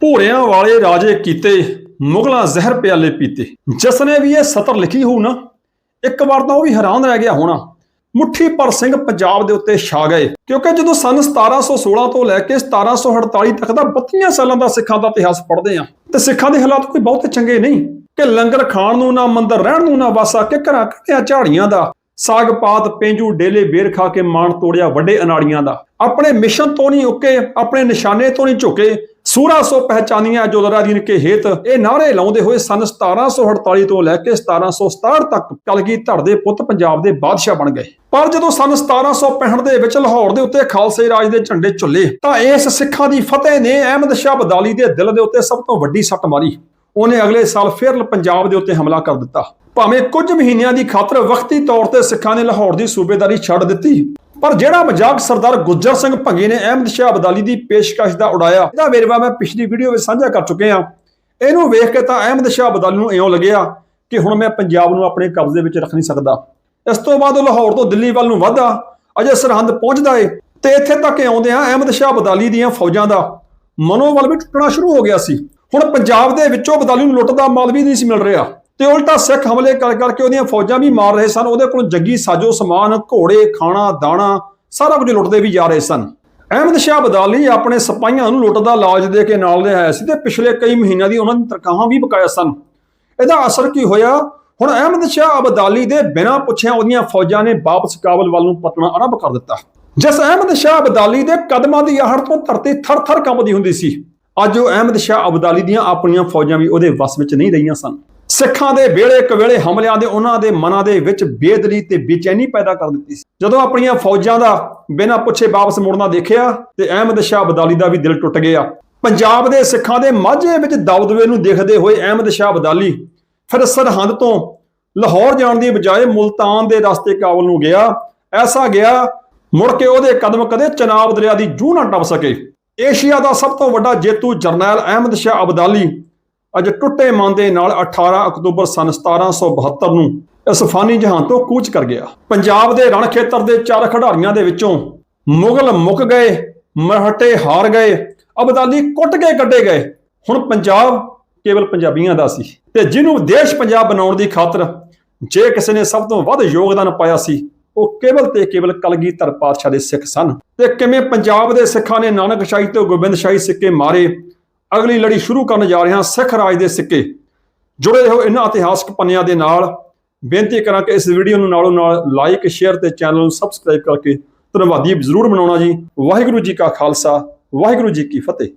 ਭੋਰਿਆਂ ਵਾਲੇ ਰਾਜੇ ਕੀਤੇ, ਮੁਗਲਾਂ ਜ਼ਹਿਰ ਪਿਆਲੇ ਪੀਤੇ। ਜਿਸ ਨੇ ਵੀ ਇਹ ਸਤਰ ਲਿਖੀ ਹੋਊ ਨਾ, ਇੱਕ ਵਾਰ ਤਾਂ ਉਹ ਵੀ ਹੈਰਾਨ ਰਹਿ ਗਿਆ ਹੋਣਾ। ਮੁੱਠੀ ਪਰ ਸਿੰਘ ਪੰਜਾਬ ਦੇ ਉੱਤੇ ਛਾ ਗਏ, ਕਿਉਂਕਿ ਜਦੋਂ ਸਨ 1716 ਤੋਂ ਲੈ ਕੇ 1748 ਤੱਕ ਦਾ 32 ਸਾਲਾਂ ਦਾ ਸਿੱਖਾਂ ਦਾ ਇਤਿਹਾਸ ਪੜ੍ਹਦੇ ਆ ਤੇ ਸਿੱਖਾਂ ਦੇ ਹਾਲਾਤ ਕੋਈ ਬਹੁਤੇ ਚੰਗੇ ਨਹੀਂ। ਕਿ ਲੰਗਰ ਖਾਣ ਨੂੰ ਨਾ, ਮੰਦਰ ਰਹਿਣ ਨੂੰ ਨਾ, ਵਾਸਾ ਕਿ ਘਰਾਂ ਘਰਿਆਂ ਝਾੜੀਆਂ ਦਾ। ਸਾਗ ਪਾਤ, ਪੇਂਜੂ, ਡੇਲੇ ਬੇਰ ਖਾ ਕੇ ਮਾਣ ਤੋੜਿਆ ਵੱਡੇ ਅਨਾੜੀਆਂ ਦਾ। ਆਪਣੇ ਮਿਸ਼ਨ ਤੋਂ ਨਹੀਂ ਉੱਕੇ, ਆਪਣੇ ਨਿਸ਼ਾਨੇ ਤੋਂ ਨਹੀਂ ਝੁਕੇ ਸੂਰਾ ਸੋ ਪਹਿਚਾਨੀਆਂ ਜੋਦਰਾ ਦੀਨ ਕੇ ਹੇਤ ਇਹ ਨਾਰੇ ਲਾਉਂਦੇ ਹੋਏ ਸਨ 1748 ਤੋਂ ਲੈ ਕੇ 1767 ਤੱਕ ਕਲਗੀ ਧੜ ਦੇ ਪੁੱਤ ਪੰਜਾਬ ਦੇ ਬਾਦਸ਼ਾਹ ਬਣ ਗਏ। ਪਰ ਜਦੋਂ ਸਨ 1765 ਦੇ ਵਿੱਚ ਲਾਹੌਰ ਦੇ ਉੱਤੇ ਖਾਲਸੇ ਰਾਜ ਦੇ ਝੰਡੇ ਝੁੱਲੇ, ਤਾਂ ਇਸ ਸਿੱਖਾਂ ਦੀ ਫਤਿਹ ਨੇ ਅਹਿਮਦ ਸ਼ਾਹ ਬਦਾਲੀ ਦੇ ਦਿਲ ਦੇ ਉੱਤੇ ਸਭ ਤੋਂ ਵੱਡੀ ਸੱਟ ਮਾਰੀ। ਉਹਨੇ ਅਗਲੇ ਸਾਲ ਫਿਰ ਪੰਜਾਬ ਦੇ ਉੱਤੇ ਹਮਲਾ ਕਰ ਦਿੱਤਾ। ਭਾਵੇਂ ਕੁਝ ਮਹੀਨਿਆਂ ਦੀ ਖਾਤਰ ਵਕਤੀ ਤੌਰ ਤੇ ਸਿੱਖਾਂ ਨੇ ਲਾਹੌਰ ਦੀ ਸੂਬੇਦਾਰੀ ਛੱਡ ਦਿੱਤੀ। ਪਰ ਜਿਹੜਾ ਮਜ਼ਾਕ ਸਰਦਾਰ ਗੁੱਜਰ ਸਿੰਘ ਭੰਗੇ ਨੇ ਅਹਿਮਦ ਸ਼ਾਹ ਅਬਦਾਲੀ ਦੀ ਪੇਸ਼ਕਸ਼ ਦਾ ਉਡਾਇਆ, ਇਹਦਾ ਵੇਰਵਾ ਮੈਂ ਪਿਛਲੀ ਵੀਡੀਓ ਵਿੱਚ ਸਾਂਝਾ ਕਰ ਚੁੱਕੇ ਹਾਂ। ਇਹਨੂੰ ਵੇਖ ਕੇ ਤਾਂ ਅਹਿਮਦ ਸ਼ਾਹ ਅਬਦਾਲੀ ਨੂੰ ਇਉਂ ਲੱਗਿਆ ਕਿ ਹੁਣ ਮੈਂ ਪੰਜਾਬ ਨੂੰ ਆਪਣੇ ਕਬਜ਼ੇ ਵਿੱਚ ਰੱਖ ਨਹੀਂ ਸਕਦਾ। ਇਸ ਤੋਂ ਬਾਅਦ ਉਹ ਲਾਹੌਰ ਤੋਂ ਦਿੱਲੀ ਵੱਲ ਨੂੰ ਵਧਦਾ, ਅਜੇ ਸਰਹੰਦ ਪਹੁੰਚਦਾ ਏ, ਤੇ ਇੱਥੇ ਤੱਕ ਆਉਂਦੇ ਆ ਅਹਿਮਦ ਸ਼ਾਹ ਅਬਦਾਲੀ ਦੀਆਂ ਫੌਜਾਂ ਦਾ ਮਨੋਬਲ ਵੀ ਟੁੱਟਣਾ ਸ਼ੁਰੂ ਹੋ ਗਿਆ ਸੀ। ਹੁਣ ਪੰਜਾਬ ਦੇ ਵਿੱਚੋਂ ਅਬਦਾਲੀ ਨੂੰ ਲੁੱਟਦਾ ਮਾਲ ਵੀ ਨਹੀਂ ਸੀ ਮਿਲ ਰਿਹਾ। ਤੇ ਉਲਟਾ ਸਿੱਖ ਹਮਲੇ ਕਰ ਕਰਕੇ ਉਹਦੀਆਂ ਫੌਜਾਂ ਵੀ ਮਾਰ ਰਹੇ ਸਨ। ਉਹਦੇ ਕੋਲ ਜੱਗੀ, ਸਾਜੋ, ਸਮਾਨ, ਘੋੜੇ, ਖਾਣਾ, ਦਾਣਾ, ਸਾਰਾ ਕੁਝ ਲੁੱਟਦੇ ਵੀ ਜਾ ਰਹੇ ਸਨ। ਅਹਿਮਦ ਸ਼ਾਹ ਬਦਾਲੀ ਆਪਣੇ ਸਿਪਾਹੀਆਂ ਨੂੰ ਲੁੱਟ ਦਾ ਲਾਜ ਦੇ ਕੇ ਨਾਲ ਲਿਆਇਆ ਸੀ ਤੇ ਪਿਛਲੇ ਕਈ ਮਹੀਨਿਆਂ ਦੀ ਉਹਨਾਂ ਦੀ ਤਨਖਾਹਾਂ ਵੀ ਬਕਾਇਆ ਸਨ। ਇਹਦਾ ਅਸਰ ਕੀ ਹੋਇਆ? ਹੁਣ ਅਹਿਮਦ ਸ਼ਾਹ ਅਬਦਾਲੀ ਦੇ ਬਿਨਾਂ ਪੁੱਛਿਆ ਉਹਦੀਆਂ ਫੌਜਾਂ ਨੇ ਵਾਪਸ ਕਾਬਲ ਵੱਲ ਨੂੰ ਪਤਣਾ ਆਰੰਭ ਕਰ ਦਿੱਤਾ। ਜਿਸ ਅਹਿਮਦ ਸ਼ਾਹ ਅਬਦਾਲੀ ਦੇ ਕਦਮਾਂ ਦੀ ਆਹੜ ਤੋਂ ਧਰਤੀ ਥਰ-ਥਰ ਕੰਬਦੀ ਹੁੰਦੀ ਸੀ। ਅੱਜ ਉਹ ਅਹਿਮਦ ਸ਼ਾਹ ਅਬਦਾਲੀ ਦੀਆਂ ਆਪਣੀਆਂ ਫੌਜਾਂ ਵੀ ਉਹਦੇ ਵਸ ਵਿੱਚ ਨਹੀਂ ਰਹੀਆਂ ਸਨ। ਸਿੱਖਾਂ ਦੇ ਵੇਲੇ ਕਵੇਲੇ ਹਮਲਿਆਂ ਦੇ, ਉਹਨਾਂ ਦੇ ਮਨਾਂ ਦੇ ਵਿੱਚ ਬੇਦਲੀ ਤੇ ਬੇਚੈਨੀ ਪੈਦਾ ਕਰ ਦਿੱਤੀ ਸੀ। ਜਦੋਂ ਆਪਣੀਆਂ ਫੌਜਾਂ ਦਾ ਬਿਨਾਂ ਪੁੱਛੇ ਵਾਪਸ ਮੁੜਨਾ ਦੇਖਿਆ, ਤੇ ਅਹਿਮਦ ਸ਼ਾਹ ਅਬਦਾਲੀ ਦਾ ਵੀ ਦਿਲ ਟੁੱਟ ਗਿਆ। ਪੰਜਾਬ ਦੇ ਸਿੱਖਾਂ ਦੇ ਮਾਝੇ ਵਿੱਚ ਦਬਦਬੇ ਨੂੰ ਦੇਖਦੇ ਹੋਏ ਅਹਿਮਦ ਸ਼ਾਹ ਅਬਦਾਲੀ ਫਿਰ ਸਰਹੰਦ ਤੋਂ ਲਾਹੌਰ ਜਾਣ ਦੀ ਬਜਾਏ ਮੁਲਤਾਨ ਦੇ ਰਸਤੇ ਕਾਬਲ ਨੂੰ ਗਿਆ। ਐਸਾ ਗਿਆ, ਮੁੜ ਕੇ ਉਹਦੇ ਕਦਮ ਕਦੇ ਚਨਾਬ ਦਰਿਆ ਦੀ ਜੂਹ ਨਾ ਟੱਪ ਸਕੇ। ਏਸ਼ੀਆ ਦਾ ਸਭ ਤੋਂ ਵੱਡਾ ਜੇਤੂ ਜਰਨੈਲ ਅਹਿਮਦ ਸ਼ਾਹ ਅਬਦਾਲੀ ਅੱਜ ਟੁੱਟੇ ਮਨ ਦੇ ਨਾਲ 18 ਅਕਤੂਬਰ ਸਨ 1772 ਨੂੰ ਇਸ ਫਾਨੀ ਜਹਾਨ ਤੋਂ ਕੂਚ ਕਰ ਗਿਆ। ਪੰਜਾਬ ਦੇ ਰਣ ਖੇਤਰ ਦੇ ਚਾਰ ਖਿਡਾਰੀਆਂ ਦੇ ਵਿੱਚੋਂ ਮੁਗਲ ਮੁੱਕ ਗਏ ਮਰਹਟੇ ਹਾਰ ਗਏ, ਅਬਦਾਲੀ ਕੁੱਟ ਕੇ ਕੱਢੇ ਗਏ। ਹੁਣ ਪੰਜਾਬ ਕੇਵਲ ਪੰਜਾਬੀਆਂ ਦਾ ਸੀ ਤੇ ਜਿਹਨੂੰ ਦੇਸ਼ ਪੰਜਾਬ ਬਣਾਉਣ ਦੀ ਖਾਤਰ ਜੇ ਕਿਸੇ ਨੇ ਸਭ ਤੋਂ ਵੱਧ ਯੋਗਦਾਨ ਪਾਇਆ ਸੀ, ਉਹ ਕੇਵਲ ਤੇ ਕੇਵਲ ਕਲਗੀਧਰ ਪਾਤਸ਼ਾਹ ਦੇ ਸਿੱਖ ਸਨ। ਤੇ ਕਿਵੇਂ ਪੰਜਾਬ ਦੇ ਸਿੱਖਾਂ ਨੇ ਨਾਨਕ ਸ਼ਾਹੀ ਤੋਂ ਗੋਬਿੰਦ ਸ਼ਾਹੀ ਸਿੱਕੇ ਮਾਰੇ ਅਗਲੀ ਲੜੀ ਸ਼ੁਰੂ ਕਰਨ ਜਾ ਰਹੇ ਹਾਂ ਸਿੱਖ ਰਾਜ ਦੇ ਸਿੱਕੇ। ਜੁੜੇ ਰਹੋ ਇਹਨਾਂ ਇਤਿਹਾਸਕ ਪੰਨਿਆਂ ਦੇ ਨਾਲ। ਬੇਨਤੀ ਕਰਾਂ ਕਿ ਇਸ ਵੀਡੀਓ ਨੂੰ ਨਾਲੋਂ ਨਾਲ ਲਾਈਕ ਸ਼ੇਅਰ ਤੇ ਚੈਨਲ ਨੂੰ ਸਬਸਕ੍ਰਾਈਬ ਕਰਕੇ ਧੰਨਵਾਦੀ ਜ਼ਰੂਰ ਬਣਾਉਣਾ ਜੀ। ਵਾਹਿਗੁਰੂ ਜੀ ਕਾ ਖਾਲਸਾ, ਵਾਹਿਗੁਰੂ ਜੀ ਕੀ ਫਤਿਹ।